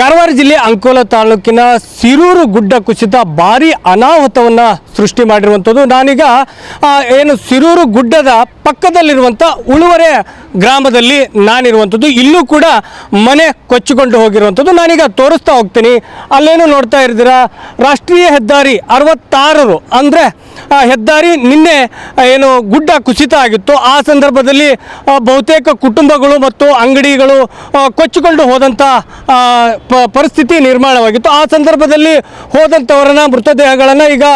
ಕಾರವಾರ ಜಿಲ್ಲೆ ಅಂಕೋಲ ತಾಲೂಕಿನ ಸಿರೂರು ಗುಡ್ಡ ಕುಸಿತ ಭಾರಿ ಅನಾಹುತವನ್ನು ಸೃಷ್ಟಿ ಮಾಡಿರುವಂಥದ್ದು. ನಾನೀಗ ಏನು ಸಿರೂರು ಗುಡ್ಡದ ಪಕ್ಕದಲ್ಲಿರುವಂಥ ಉಳುವರೆ ಗ್ರಾಮದಲ್ಲಿ ನಾನಿರುವಂಥದ್ದು. ಇಲ್ಲೂ ಕೂಡ ಮನೆ ಕೊಚ್ಚಿಕೊಂಡು ಹೋಗಿರುವಂಥದ್ದು. ನಾನೀಗ ತೋರಿಸ್ತಾ ಹೋಗ್ತೀನಿ. ಅಲ್ಲೇನು ನೋಡ್ತಾ ಇರ್ತೀರಾ ರಾಷ್ಟ್ರೀಯ ಹೆದ್ದಾರಿ ಅರವತ್ತಾರರು, ಅಂದರೆ ಹೆದ್ದಾರಿ ನಿನ್ನೆ ಏನು ಗುಡ್ಡ ಕುಸಿತ ಆಗಿತ್ತು. ಆ ಸಂದರ್ಭದಲ್ಲಿ ಬಹುತೇಕ ಕುಟುಂಬಗಳು ಮತ್ತು ಅಂಗಡಿಗಳು ಕೊಚ್ಚಿಕೊಂಡು ಹೋದಂಥ ಪರಿಸ್ಥಿತಿ ನಿರ್ಮಾಣವಾಗಿತ್ತು. ಆ ಸಂದರ್ಭದಲ್ಲಿ ಹೋದಂಥವರನ್ನ ಮೃತದೇಹಗಳನ್ನು ಈಗ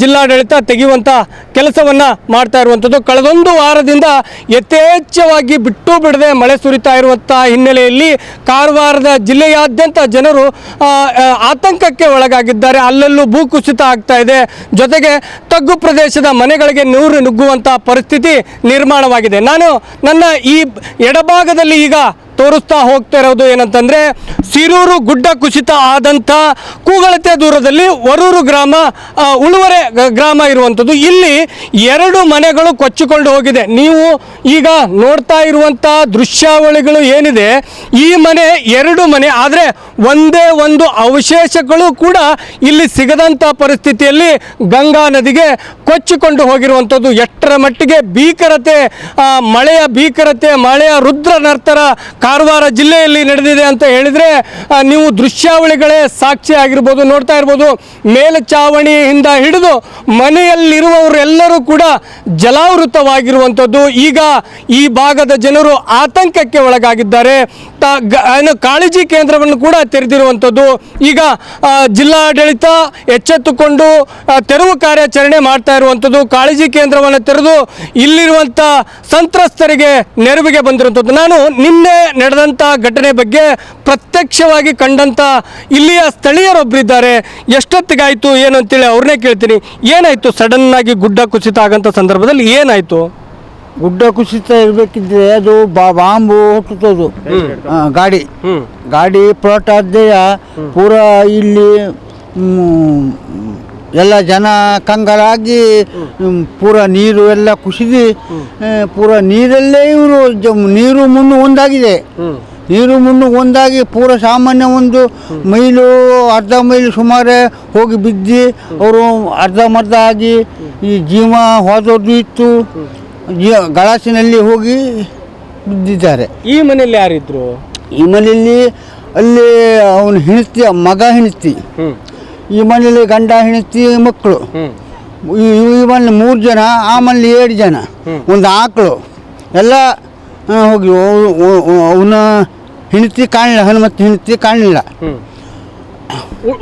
ಜಿಲ್ಲಾಡಳಿತ ತೆಗೆಯುವಂಥ ಕೆಲಸವನ್ನು ಮಾಡ್ತಾ ಇರುವಂಥದ್ದು ಕಳೆದೊಂದು ವಾರದಿಂದ ಯಥೇಚ್ಛವಾಗಿ ಬಿಟ್ಟು ಬಿಡದೆ ಮಳೆ ಸುರಿತಾ ಇರುವಂಥ ಹಿನ್ನೆಲೆಯಲ್ಲಿ ಕಾರವಾರದ ಜಿಲ್ಲೆಯಾದ್ಯಂತ ಜನರು ಆತಂಕಕ್ಕೆ ಒಳಗಾಗಿದ್ದಾರೆ. ಅಲ್ಲಲ್ಲೂ ಭೂಕುಸಿತ ಆಗ್ತಾ ಇದೆ. ಜೊತೆಗೆ ತಗ್ಗು ಪ್ರದೇಶದ ಮನೆಗಳಿಗೆ ನೂರು ನುಗ್ಗುವಂಥ ಪರಿಸ್ಥಿತಿ ನಿರ್ಮಾಣವಾಗಿದೆ. ನಾನು ನನ್ನ ಈ ಎಡಭಾಗದಲ್ಲಿ ಈಗ ತೋರಿಸ್ತಾ ಹೋಗ್ತಾ ಇರೋದು ಏನಂತಂದ್ರೆ ಸಿರೂರು ಗುಡ್ಡ ಕುಸಿತ ಆದಂಥ ಕೂಗಳತೆ ದೂರದಲ್ಲಿ ವರೂರು ಗ್ರಾಮ ಉಳುವರೆ ಗ್ರಾಮ ಇರುವಂಥದ್ದು. ಇಲ್ಲಿ ಎರಡು ಮನೆಗಳು ಕೊಚ್ಚಿಕೊಂಡು ಹೋಗಿದೆ. ನೀವು ಈಗ ನೋಡ್ತಾ ಇರುವಂಥ ದೃಶ್ಯಾವಳಿಗಳು ಏನಿದೆ, ಈ ಮನೆ ಎರಡು ಮನೆ, ಆದರೆ ಒಂದೇ ಒಂದು ಅವಶೇಷಗಳು ಕೂಡ ಇಲ್ಲಿ ಸಿಗದಂಥ ಪರಿಸ್ಥಿತಿಯಲ್ಲಿ ಗಂಗಾ ನದಿಗೆ ಕೊಚ್ಚಿಕೊಂಡು ಹೋಗಿರುವಂಥದ್ದು. ಎಷ್ಟರ ಮಟ್ಟಿಗೆ ಭೀಕರತೆ ಮಳೆಯ ಭೀಕರತೆ, ಮಳೆಯ ರುದ್ರ ನರ್ತರ ಕಾರವಾರ ಜಿಲ್ಲೆಯಲ್ಲಿ ನಡೆದಿದೆ ಅಂತ ಹೇಳಿದರೆ ನೀವು ದೃಶ್ಯಾವಳಿಗಳೇ ಸಾಕ್ಷಿ ಆಗಿರ್ಬೋದು, ನೋಡ್ತಾ ಇರ್ಬೋದು. ಮೇಲ್ಚಾವಣಿಯಿಂದ ಹಿಡಿದು ಮನೆಯಲ್ಲಿರುವವರೆಲ್ಲರೂ ಕೂಡ ಜಲಾವೃತವಾಗಿರುವಂಥದ್ದು. ಈಗ ಈ ಭಾಗದ ಜನರು ಆತಂಕಕ್ಕೆ ಒಳಗಾಗಿದ್ದಾರೆ. ತ ಏನು ಕಾಳಜಿ ಕೇಂದ್ರವನ್ನು ಕೂಡ ತೆರೆದಿರುವಂಥದ್ದು. ಈಗ ಜಿಲ್ಲಾಡಳಿತ ಎಚ್ಚೆತ್ತುಕೊಂಡು ತೆರವು ಕಾರ್ಯಾಚರಣೆ ಮಾಡ್ತಾ ಇರುವಂಥದ್ದು, ಕಾಳಜಿ ಕೇಂದ್ರವನ್ನು ತೆರೆದು ಇಲ್ಲಿರುವಂಥ ಸಂತ್ರಸ್ತರಿಗೆ ನೆರವಿಗೆ ಬಂದಿರುವಂಥದ್ದು. ನಾನು ನಿನ್ನೆ ನಡೆದಂಥ ಘಟನೆ ಬಗ್ಗೆ ಪ್ರತ್ಯಕ್ಷವಾಗಿ ಕಂಡಂಥ ಇಲ್ಲಿಯ ಸ್ಥಳೀಯರೊಬ್ಬರಿದ್ದಾರೆ ಎಷ್ಟೊತ್ತಿಗಾಯಿತು, ಏನು ಅಂತೇಳಿ ಅವ್ರನ್ನೇ ಕೇಳ್ತೀನಿ. ಏನಾಯಿತು? ಸಡನ್ ಆಗಿ ಗುಡ್ಡ ಕುಸಿತ ಆಗಂಥ ಸಂದರ್ಭದಲ್ಲಿ ಏನಾಯಿತು? ಗುಡ್ಡ ಕುಸಿತ ಇರಬೇಕಿದ್ರೆ ಅದು ಬಾ ಬಾಂಬು ಹುಟ್ಟುತ್ತದು. ಆ, ಗಾಡಿ. ಗಾಡಿ ಪ್ಲಾಟ್ ಆದ್ದೆಯ ಪೂರ ಇಲ್ಲಿ ಮ್, ಎಲ್ಲ ಜನ ಕಂಗಾಲಾಗಿ ಮ್, ಪೂರ ನೀರು ಎಲ್ಲ ಕುಸಿದು ಆ, ಪೂರ ನೀರಲ್ಲೇ ಇವರು ನೀರು ಮುನ್ನು ಒಂದಾಗಿದೆ. ನೀರು ಮುನ್ನು ಒಂದಾಗಿ ಪೂರ ಸಾಮಾನ್ಯ ಒಂದು ಮೈಲು ಅರ್ಧ ಮೈಲು ಸುಮಾರು ಹೋಗಿ ಬಿದ್ದು ಅವರು ಅರ್ಧಂಬರ್ಧ ಆಗಿ ಈ ಜೀವ ಹೋದದ್ದು ಇತ್ತು. ಗಳಾಸಿನಲ್ಲಿ ಹೋಗಿ ಬಿದ್ದಿದ್ದಾರೆ. ಈ ಮನೆಯಲ್ಲಿ ಯಾರಿದ್ರು? ಈ ಮನೆಯಲ್ಲಿ ಅಲ್ಲಿ ಅವನು ಹೆಣತಿ ಮಗ ಹೆಣತಿ ಈ ಮನೆಯಲ್ಲಿ ಗಂಡ ಹೆಣತಿ ಮಕ್ಕಳು. ಈ ಮನೆ ಮೂರು ಜನ ಆ ಮನೆಯಲ್ಲಿ ಏಳು ಜನ. ಒಂದು ಆಕಳು. ಎಲ್ಲ ಹೋಗಿ ಅವನ ಹೆಂಡತಿ ಕಾಣಲಿಲ್ಲ ಹನುಮಂತ ಹೆಣತಿ ಕಾಣಲಿಲ್ಲ.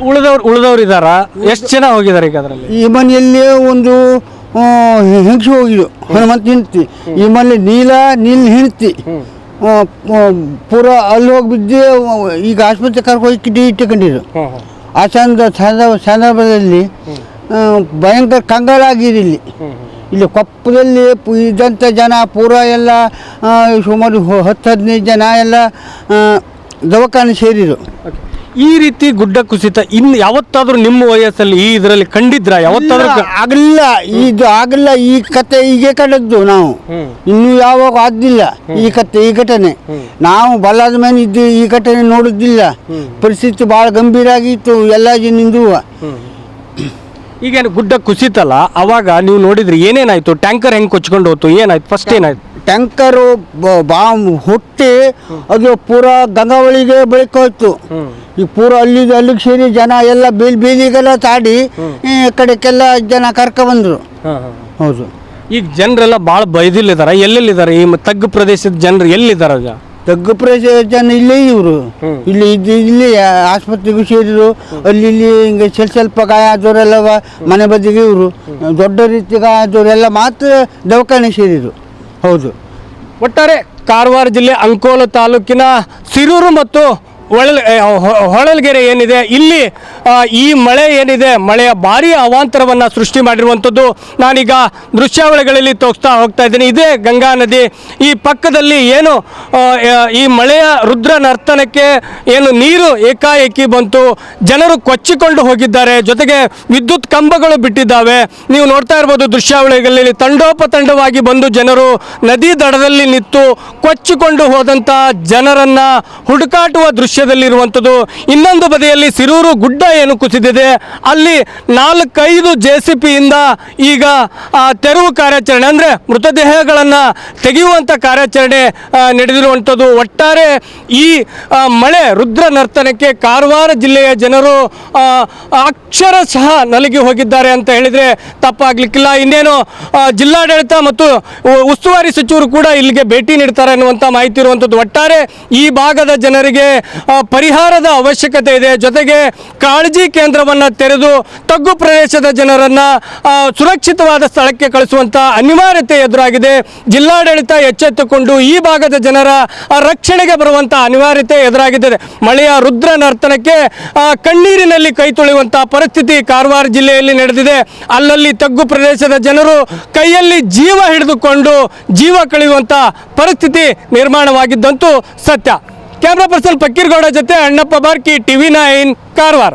ಉಳಿದವ್ರು ಉಳಿದವ್ರು ಇದ್ದಾರಾ? ಎಷ್ಟು ಜನ ಹೋಗಿದ್ದಾರೆ ಈಗ ಅದರಲ್ಲಿ? ಈ ಮನೆಯಲ್ಲಿ ಒಂದು ಹೆಂಗಸು ಹೋಗಿದ್ದು ಹನುಮಂತ ಹೆಂಡತಿ ಈ ಮನೆ ನೀಲ ನೀಲ್ ಹೆಂಡತಿ. ಪೂರ ಅಲ್ಲಿ ಹೋಗಿ ಬಿದ್ದು ಈಗ ಆಸ್ಪತ್ರೆ ಕರ್ಕೊಂಡು ಹೋಗಿ ಇಟ್ಟುಕೊಂಡಿದ್ರು ಆ ಸಂದ ಸಂದ- ಸಂದರ್ಭದಲ್ಲಿ ಭಯಂಕರ ಕಂಗಾಲಾಗಿದೆ ಇಲ್ಲಿ. ಇಲ್ಲಿ ಕೊಪ್ಪದಲ್ಲಿ ಇದ್ದಂಥ ಜನ ಪೂರ ಎಲ್ಲ ಸುಮಾರು ಹತ್ತು ಹದಿನೈದು ಜನ ಎಲ್ಲ ದವಾಖಾನೆ ಸೇರಿರು. ಈ ರೀತಿ ಗುಡ್ಡ ಕುಸಿತ ಇನ್ನು ಯಾವತ್ತಾದ್ರೂ ನಿಮ್ಮ ವಯಸ್ಸಲ್ಲಿ ಈ ಇದರಲ್ಲಿ ಕಂಡಿದ್ರ? ಯಾವತ್ತಾದ್ರೂ ಕ- ಆಗಲಿಲ್ಲ. ಇದು ಆಗಲ್ಲ ಈ ಕತೆ ಹೀಗೆ ಕಂಡದ್ದು ನಾವು. ಇನ್ನು ಯಾವಾಗ ಆದಿಲ್ಲ ಈ ಕತೆ ಈ ಘಟನೆ. ನಾವು ಬಲ್ಲಾದ ಮೇಲೆ ಇದ್ದು ಈ ಘಟನೆ ನೋಡುದಿಲ್ಲ. ಪರಿಸ್ಥಿತಿ ಬಹಳ ಗಂಭೀರ ಆಗಿತ್ತು. ಎಲ್ಲ ನಿಂದು ಈಗೇನು ಗುಡ್ಡ ಕುಸಿತಲ್ಲ? ಅವಾಗ ನೀವು ನೋಡಿದ್ರಿ ಏನೇನಾಯ್ತು? ಟ್ಯಾಂಕರ್ ಹೆಂಗ್ ಕೊಚ್ಕೊಂಡು ಹೋಯ್ತು ಏನಾಯ್ತು? ಫಸ್ಟ್ ಏನಾಯ್ತು? ಟ್ಯಾಂಕರು ಬಾಂಬ್ ಹುಟ್ಟಿ ಅದು ಪೂರ ಗಂಗಾವಳಿಗೆ ಬೆಳಕು ಹೋಯ್ತು. ಈ ಪೂರ ಅಲ್ಲಿಗೆ ಅಲ್ಲಿಗೆ ಸೇರಿ ಜನ ಎಲ್ಲ ಬೀಲ್ ಬೀದಿಗೆಲ್ಲ ತಾಡಿ ಈ ಕಡೆಗೆಲ್ಲ ಜನ ಕರ್ಕೊಬಂದ್ರು ಹೌದು. ಈಗ ಜನರೆಲ್ಲ ಭಾಳ ಬೈದಿಲ್ಲಿದಾರ ಎಲ್ಲೆಲ್ಲಿದ್ದಾರೆ ಈ ಮ- ತಗ್ಗು ಪ್ರದೇಶದ ಜನರು ಎಲ್ಲಿದ್ದಾರೆ ಈಗ? ತಗ್ಗು ಪ್ರದೇಶ ಜನ ಇಲ್ಲೇ ಇವರು. ಇಲ್ಲಿ ಇದ್ದು ಇಲ್ಲಿ ಆಸ್ಪತ್ರೆಗೂ ಸೇರಿದ್ರು. ಅಲ್ಲಿ ಇಲ್ಲಿ ಹಿಂಗೆ ಸ್ವಲ್ಪ ಸ್ವಲ್ಪ ಗಾಯ ಆದವರೆಲ್ಲ ವ- ಮನೆ ಬದಿಗೆ ಇವರು. ದೊಡ್ಡ ರೀತಿ ಗಾಯ ಆದವರೆಲ್ಲ ಮಾತ್ರ ದವಾಖಾನೆ ಸೇರಿರು ಹೌದು. ಒಟ್ಟಾರೆ ಕಾರವಾರ ಜಿಲ್ಲೆ ಅಂಕೋಲ ತಾಲೂಕಿನ ಸಿರೂರು ಮತ್ತು ಹೊಳಲ್ ಹೊಳಲ್ಗೆರೆ ಏನಿದೆ, ಇಲ್ಲಿ ಈ ಮಳೆ ಏನಿದೆ, ಮಳೆಯ ಭಾರಿ ಅವಾಂತರವನ್ನು ಸೃಷ್ಟಿ ಮಾಡಿರುವಂಥದ್ದು ನಾನೀಗ ದೃಶ್ಯಾವಳಿಗಳಲ್ಲಿ ತೋರಿಸ್ತಾ ಹೋಗ್ತಾ ಇದ್ದೀನಿ. ಇದೇ ಗಂಗಾ ನದಿ, ಈ ಪಕ್ಕದಲ್ಲಿ ಏನು ಈ ಮಳೆಯ ರುದ್ರ ನರ್ತನಕ್ಕೆ ಏನು ನೀರು ಏಕಾಏಕಿ ಬಂತು, ಜನರು ಕೊಚ್ಚಿಕೊಂಡು ಹೋಗಿದ್ದಾರೆ, ಜೊತೆಗೆ ವಿದ್ಯುತ್ ಕಂಬಗಳು ಬಿಟ್ಟಿದ್ದಾವೆ. ನೀವು ನೋಡ್ತಾ ಇರ್ಬೋದು ದೃಶ್ಯಾವಳಿಗಳಲ್ಲಿ ತಂಡೋಪತಂಡವಾಗಿ ಬಂದು ಜನರು ನದಿ ದಡದಲ್ಲಿ ನಿಂತು ಕೊಚ್ಚಿಕೊಂಡು ಹೋದಂಥ ಜನರನ್ನ ಹುಡುಕಾಟುವ ದೃಶ್ಯ ಪ್ರದೇಶದಲ್ಲಿರುವಂಥದ್ದು. ಇನ್ನೊಂದು ಬದಿಯಲ್ಲಿ ಸಿರೂರು ಗುಡ್ಡ ಏನು ಕುಸಿದಿದೆ. ಅಲ್ಲಿ ನಾಲ್ಕೈದು ಜೆ ಸಿ ಪಿಯಿಂದ ಈಗ ತೆರವು ಕಾರ್ಯಾಚರಣೆ, ಅಂದರೆ ಮೃತದೇಹಗಳನ್ನು ತೆಗೆಯುವಂಥ ಕಾರ್ಯಾಚರಣೆ ನಡೆದಿರುವಂಥದ್ದು. ಒಟ್ಟಾರೆ ಈ ಮಳೆ ರುದ್ರ ನರ್ತನಕ್ಕೆ ಕಾರವಾರ ಜಿಲ್ಲೆಯ ಜನರು ಅಕ್ಷರಶಃ ನಲಗಿ ಹೋಗಿದ್ದಾರೆ ಅಂತ ಹೇಳಿದರೆ ತಪ್ಪಾಗ್ಲಿಕ್ಕಿಲ್ಲ. ಇನ್ನೇನು ಜಿಲ್ಲಾಡಳಿತ ಮತ್ತು ಉಸ್ತುವಾರಿ ಸಚಿವರು ಕೂಡ ಇಲ್ಲಿಗೆ ಭೇಟಿ ನೀಡ್ತಾರೆ ಅನ್ನುವಂಥ ಮಾಹಿತಿ ಇರುವಂಥದ್ದು. ಒಟ್ಟಾರೆ ಈ ಭಾಗದ ಜನರಿಗೆ ಪರಿಹಾರದ ಅವಶ್ಯಕತೆ ಇದೆ. ಜೊತೆಗೆ ಕಾಳಜಿ ಕೇಂದ್ರವನ್ನು ತೆರೆದು ತಗ್ಗು ಪ್ರದೇಶದ ಜನರನ್ನು ಸುರಕ್ಷಿತವಾದ ಸ್ಥಳಕ್ಕೆ ಕಳಿಸುವಂಥ ಅನಿವಾರ್ಯತೆ ಎದುರಾಗಿದೆ. ಜಿಲ್ಲಾಡಳಿತ ಎಚ್ಚೆತ್ತುಕೊಂಡು ಈ ಭಾಗದ ಜನರ ರಕ್ಷಣೆಗೆ ಬರುವಂಥ ಅನಿವಾರ್ಯತೆ ಎದುರಾಗಿದೆ ಮಳೆಯ ರುದ್ರ ನರ್ತನಕ್ಕೆ ಕಣ್ಣೀರಿನಲ್ಲಿ ಕೈ ತೊಳೆಯುವಂಥ ಪರಿಸ್ಥಿತಿ ಕಾರವಾರ ಜಿಲ್ಲೆಯಲ್ಲಿ ನಡೆದಿದೆ. ಅಲ್ಲಲ್ಲಿ ತಗ್ಗು ಪ್ರದೇಶದ ಜನರು ಕೈಯಲ್ಲಿ ಜೀವ ಹಿಡಿದುಕೊಂಡು ಜೀವ ಕಳೆಯುವಂಥ ಪರಿಸ್ಥಿತಿ ನಿರ್ಮಾಣವಾಗಿದ್ದಂತೂ ಸತ್ಯ. ಕ್ಯಾಮ್ರಾ ಪರ್ಸನ್ ಫಕ್ಕೀರ್ಗೌಡ ಜೊತೆ ಅಣ್ಣಪ್ಪ ಬಾರ್ಕಿ ಟಿವಿ ನೈನ್ ಕಾರವಾರ